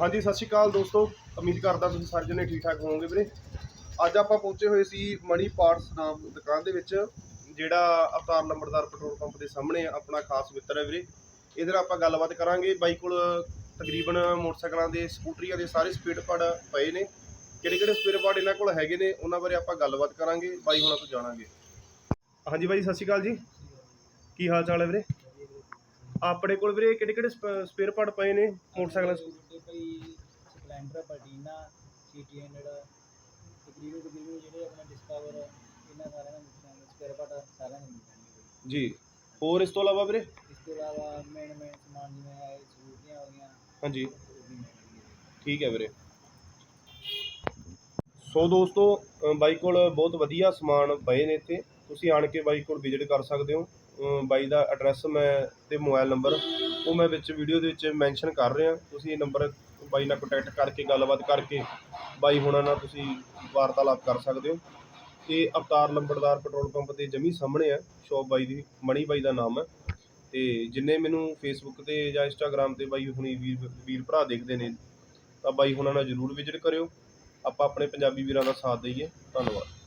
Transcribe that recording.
ਹਾਂਜੀ, ਸਤਿ ਸ਼੍ਰੀ ਅਕਾਲ ਦੋਸਤੋ। ਉਮੀਦ ਕਰਦਾ ਤੁਸੀਂ ਸਾਰੇ ਜਣੇ ਠੀਕ ਠਾਕ ਹੋਵੋਗੇ ਵੀਰੇ। ਅੱਜ ਆਪਾਂ ਪਹੁੰਚੇ ਹੋਏ ਸੀ ਮਣੀ ਪਾਰਟਸ ਨਾਮ ਦੁਕਾਨ ਦੇ ਵਿੱਚ, ਜਿਹੜਾ ਅਵਤਾਰ ਨੰਬਰਦਾਰ ਪੈਟਰੋਲ ਪੰਪ ਦੇ ਸਾਹਮਣੇ ਆਪਣਾ ਖਾਸ ਮਿੱਤਰ ਹੈ ਵੀਰੇ। ਇਹਦੇ ਨਾਲ ਆਪਾਂ ਗੱਲਬਾਤ ਕਰਾਂਗੇ। ਬਾਈ ਕੋਲ ਤਕਰੀਬਨ ਮੋਟਰਸਾਈਕਲਾਂ ਦੇ, ਸਕੂਟਰੀਆਂ ਦੇ ਸਾਰੇ ਸਪੀਡ ਪਾਰਟ ਪਏ ਨੇ। ਕਿਹੜੇ ਕਿਹੜੇ ਸਪੀਡ ਪਾਰਟ ਇਹਨਾਂ ਕੋਲ ਹੈਗੇ ਨੇ, ਉਹਨਾਂ ਬਾਰੇ ਆਪਾਂ ਗੱਲਬਾਤ ਕਰਾਂਗੇ। ਬਾਈ ਹੁਣਾਂ ਤੋਂ ਜਾਣਾਂਗੇ। ਹਾਂਜੀ ਬਾਈ, ਸਤਿ ਸ਼੍ਰੀ ਅਕਾਲ ਜੀ। ਕੀ ਹਾਲ ਚਾਲ ਹੈ ਵੀਰੇ? ਆਪਣੇ ਕੋਲ ਵੀਰੇ ਕਿਹੜੇ ਕਿਹੜੇ ਸਪੇਅਰ ਪਾਰਟ ਪਏ ਨੇ ਮੋਟਰਸਾਈਕਲਾਂ ਦੇ? ਤੇ ਭਾਈ ਸਪਲੈਂਡਰ ਪਲਟੀਨਾ ਸੀਟੀ 100 ਤਕਰੀਬਨ ਤਕਰੀਬਨ ਜਿਹੜੇ ਆਪਣੇ ਡਿਸਕਵਰ ਇਹਨਾਂ ਸਾਰਿਆਂ ਦਾ ਸਪੇਅਰ ਪਾਰਟ ਸਾਰਿਆਂ ਦੇ ਮਿਲ ਜਾਣਗੇ। ਜੀ। ਹੋਰ ਇਸ ਤੋਂ ਇਲਾਵਾ ਵੀਰੇ? ਇਸ ਤੋਂ ਇਲਾਵਾ ਮੇਨ ਮੇਨ ਸਮਾਨ ਜਿਵੇਂ ਹੈ ਸਕੂਟਰੀਆਂ ਹੋ ਗਈਆਂ। ਹਾਂਜੀ। ਉਹ ਵੀ ਮਿਲ ਜਾਣਗੇ ਠੀਕ ਹੈ ਵੀਰੇ। ਸੋ ਦੋਸਤੋ ਅ, ਬਾਈ ਕੋਲ ਬਹੁਤ ਵਧੀਆ ਸਮਾਨ ਪਏ ਨੇ ਇੱਥੇ। ਤੁਸੀਂ ਆਣ ਕੇ ਬਾਈ ਕੋਲ ਵਿਜ਼ਿਟ ਕਰ ਸਕਦੇ ਹੋ। ਬਾਈ ਦਾ ਐਡਰੈਸ ਮੈਂ ਤੇ ਮੋਬਾਈਲ ਨੰਬਰ ਉਹ ਮੈਂ ਵਿੱਚ ਵੀਡੀਓ ਦੇ ਵਿੱਚ ਮੈਂਸ਼ਨ ਕਰ ਰਿਹਾ। ਤੁਸੀਂ ਇਹ ਨੰਬਰ ਬਾਈ ਨਾਲ ਕੰਟੈਕਟ ਕਰਕੇ ਗੱਲਬਾਤ ਕਰਕੇ ਬਾਈ ਹੁਣਾਂ ਨਾਲ ਤੁਸੀਂ ਵਾਰਤਾਲਾਪ ਕਰ ਸਕਦੇ ਹੋ। ਤੇ ਅਵਤਾਰ ਲੰਬੜਦਾਰ ਪੈਟਰੋਲ ਪੰਪ ਦੇ ਜਮੀ ਸਾਹਮਣੇ ਆ, ਸ਼ੌਪ ਬਾਈ ਦੀ, ਮਣੀ ਬਾਈ ਦਾ ਨਾਮ ਹੈ ਤੇ ਜਿੰਨੇ ਮੈਨੂੰ ਫੇਸਬੁੱਕ ਤੇ ਜਾਂ ਇੰਸਟਾਗ੍ਰam ਤੇ ਬਾਈ ਹੁਣੀ ਵੀਰ ਵੀਰ ਭਰਾ ਦੇਖਦੇ ਨੇ, ਤਾਂ ਬਾਈ ਹੁਣਾਂ ਨਾਲ ਜਰੂਰ ਵਿਜ਼ਿਟ ਕਰਿਓ। ਆਪਾਂ ਆਪਣੇ ਪੰਜਾਬੀ ਵੀਰਾਂ ਦਾ ਸਾਥ ਦਈਏ। ਧੰਨਵਾਦ।